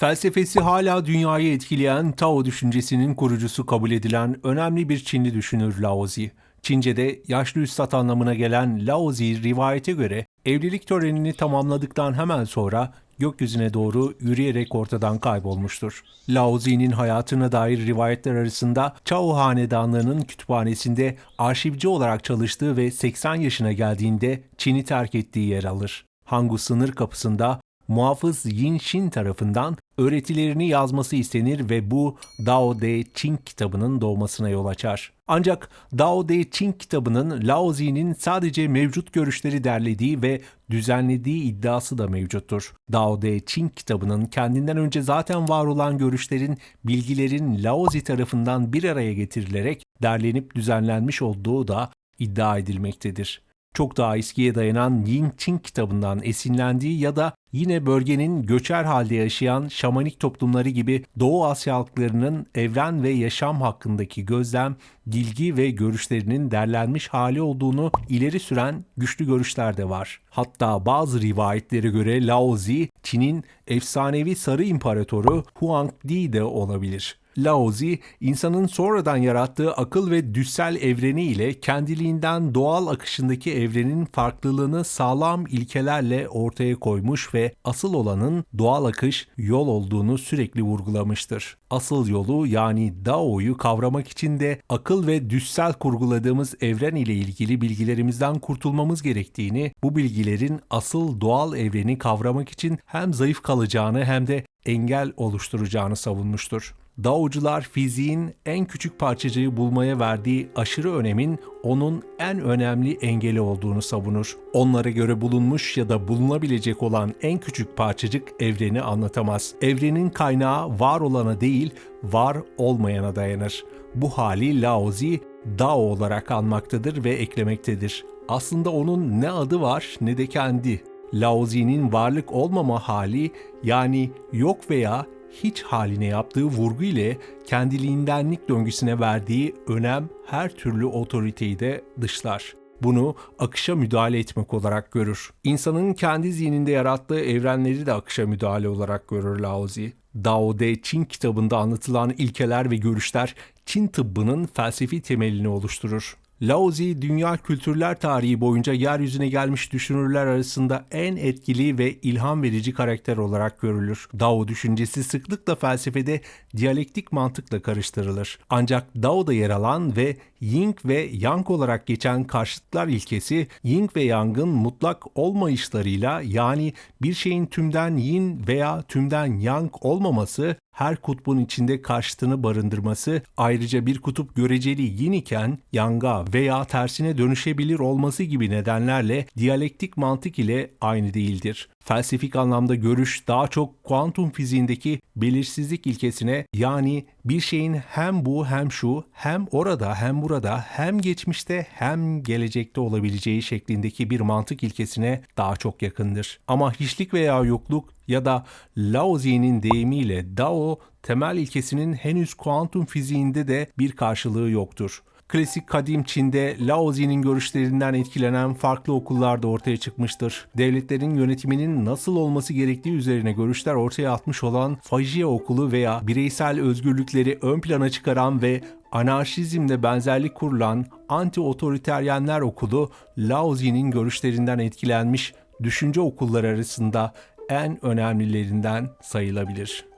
Felsefesi hala dünyayı etkileyen Tao düşüncesinin kurucusu kabul edilen önemli bir Çinli düşünür Laozi. Çince'de yaşlı üstad anlamına gelen Laozi rivayete göre evlilik törenini tamamladıktan hemen sonra gökyüzüne doğru yürüyerek ortadan kaybolmuştur. Laozi'nin hayatına dair rivayetler arasında Chao Hanedanlığı'nın kütüphanesinde arşivci olarak çalıştığı ve 80 yaşına geldiğinde Çin'i terk ettiği yer alır. Hangu sınır kapısında muhafız Yin Shin tarafından öğretilerini yazması istenir ve bu Dao De Ching kitabının doğmasına yol açar. Ancak Dao De Ching kitabının Lao Zi'nin sadece mevcut görüşleri derlediği ve düzenlediği iddiası da mevcuttur. Dao De Ching kitabının kendinden önce zaten var olan görüşlerin, bilgilerin Lao Zi tarafından bir araya getirilerek derlenip düzenlenmiş olduğu da iddia edilmektedir çok daha eskiye dayanan Ying Ching kitabından esinlendiği ya da yine bölgenin göçer halde yaşayan şamanik toplumları gibi Doğu Asya halklarının evren ve yaşam hakkındaki gözlem, bilgi ve görüşlerinin derlenmiş hali olduğunu ileri süren güçlü görüşler de var. Hatta bazı rivayetlere göre Lao Çin'in efsanevi sarı imparatoru Huang Di de olabilir. Laozi, insanın sonradan yarattığı akıl ve düşsel evreni ile kendiliğinden doğal akışındaki evrenin farklılığını sağlam ilkelerle ortaya koymuş ve asıl olanın doğal akış yol olduğunu sürekli vurgulamıştır. Asıl yolu yani Dao'yu kavramak için de akıl ve düşsel kurguladığımız evren ile ilgili bilgilerimizden kurtulmamız gerektiğini, bu bilgilerin asıl doğal evreni kavramak için hem zayıf kalacağını hem de engel oluşturacağını savunmuştur. Daocular fiziğin en küçük parçacığı bulmaya verdiği aşırı önemin onun en önemli engeli olduğunu savunur. Onlara göre bulunmuş ya da bulunabilecek olan en küçük parçacık evreni anlatamaz. Evrenin kaynağı var olana değil, var olmayana dayanır. Bu hali Laozi Dao olarak anmaktadır ve eklemektedir. Aslında onun ne adı var ne de kendi. Laozi'nin varlık olmama hali yani yok veya hiç haline yaptığı vurgu ile kendiliğindenlik döngüsüne verdiği önem her türlü otoriteyi de dışlar. Bunu akışa müdahale etmek olarak görür. İnsanın kendi zihninde yarattığı evrenleri de akışa müdahale olarak görür Laozi. Dao De Çin kitabında anlatılan ilkeler ve görüşler Çin tıbbının felsefi temelini oluşturur. Laozi dünya kültürler tarihi boyunca yeryüzüne gelmiş düşünürler arasında en etkili ve ilham verici karakter olarak görülür. Dao düşüncesi sıklıkla felsefede diyalektik mantıkla karıştırılır. Ancak Dao'da yer alan ve Ying ve Yang olarak geçen karşıtlar ilkesi Ying ve Yang'ın mutlak olmayışlarıyla yani bir şeyin tümden Yin veya tümden Yang olmaması her kutbun içinde karşıtını barındırması, ayrıca bir kutup göreceli yin iken yanga veya tersine dönüşebilir olması gibi nedenlerle diyalektik mantık ile aynı değildir. Felsefik anlamda görüş daha çok kuantum fiziğindeki belirsizlik ilkesine yani bir şeyin hem bu hem şu hem orada hem burada hem geçmişte hem gelecekte olabileceği şeklindeki bir mantık ilkesine daha çok yakındır. Ama hiçlik veya yokluk ya da Laozi'nin deyimiyle Dao temel ilkesinin henüz kuantum fiziğinde de bir karşılığı yoktur. Klasik kadim Çin'de Laozi'nin görüşlerinden etkilenen farklı okullar da ortaya çıkmıştır. Devletlerin yönetiminin nasıl olması gerektiği üzerine görüşler ortaya atmış olan Fajia okulu veya bireysel özgürlükleri ön plana çıkaran ve anarşizmle benzerlik kurulan anti-otoriteryenler okulu Laozi'nin görüşlerinden etkilenmiş düşünce okulları arasında en önemlilerinden sayılabilir.